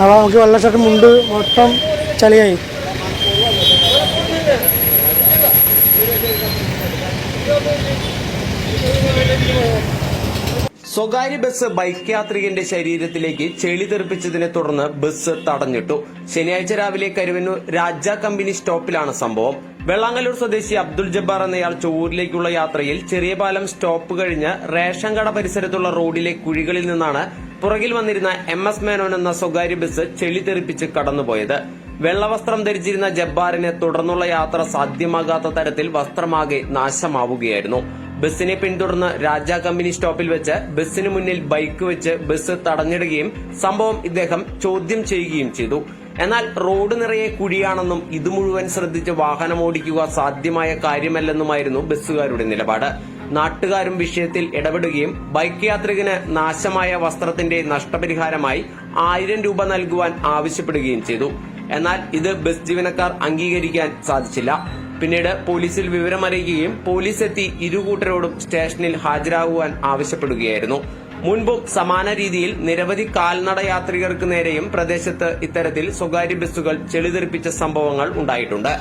അപ്പോൾ നമുക്ക് വെള്ളച്ചാട്ടം മുണ്ട് മൊത്തം ചളിയായി. സ്വകാര്യ ബസ് ബൈക്ക് യാത്രികന്റെ ശരീരത്തിലേക്ക് ചെളി തെറിപ്പിച്ചതിനെ തുടർന്ന് ബസ് തടഞ്ഞിട്ടു. ശനിയാഴ്ച രാവിലെ കരുവന്നൂർ രാജ കമ്പനി സ്റ്റോപ്പിലാണ് സംഭവം. വെള്ളാങ്കല്ലൂർ സ്വദേശി അബ്ദുൾ ജബ്ബാർ എന്നയാൾ ചോറിലേക്കുള്ള യാത്രയിൽ ചെറിയ പാലം സ്റ്റോപ്പ് കഴിഞ്ഞ് റേഷൻ കട പരിസരത്തുള്ള റോഡിലെ കുഴികളിൽ നിന്നാണ് പുറകിൽ വന്നിരുന്ന എം എസ് മേനോൻ എന്ന സ്വകാര്യ ബസ് ചെളി തെറിപ്പിച്ച് കടന്നുപോയത്. വെള്ളവസ്ത്രം ധരിച്ചിരുന്ന ജബ്ബാറിനെ തുടർന്നുള്ള യാത്ര സാധ്യമാകാത്ത തരത്തിൽ വസ്ത്രമാകെ നാശമാവുകയായിരുന്നു. ബസ്സിനെ പിന്തുടർന്ന് രാജ കമ്പനി സ്റ്റോപ്പിൽ വെച്ച് ബസ്സിന് മുന്നിൽ ബൈക്ക് വെച്ച് ബസ് തടഞ്ഞിടുകയും സംഭവം ഇദ്ദേഹം ചോദ്യം ചെയ്യുകയും ചെയ്തു. എന്നാൽ റോഡ് നിറയെ കുഴിയാണെന്നും ഇത് മുഴുവൻ ശ്രദ്ധിച്ച് വാഹനമോടിക്കുക സാധ്യമായ കാര്യമല്ലെന്നുമായിരുന്നു ബസ്സുകാരുടെ നിലപാട്. നാട്ടുകാരും വിഷയത്തിൽ ഇടപെടുകയും ബൈക്ക് യാത്രികന് നാശമായ വസ്ത്രത്തിന്റെ നഷ്ടപരിഹാരമായി ആയിരം രൂപ നൽകുവാൻ ആവശ്യപ്പെടുകയും ചെയ്തു. എന്നാൽ ഇത് ബസ് ജീവനക്കാർ അംഗീകരിക്കാൻ സാധിച്ചില്ല. പിന്നീട് പോലീസിൽ വിവരമറിയിക്കുകയും പോലീസ് എത്തി ഇരുകൂട്ടരോടും സ്റ്റേഷനിൽ ഹാജരാകുവാൻ ആവശ്യപ്പെടുകയായിരുന്നു. മുൻപും സമാന രീതിയിൽ നിരവധി കാൽനട യാത്രികർക്ക് നേരെയും പ്രദേശത്ത് ഇത്തരത്തിൽ സ്വകാര്യ ബസ്സുകൾ ചെളിതെറിപ്പിച്ച സംഭവങ്ങൾ ഉണ്ടായിട്ടുണ്ട്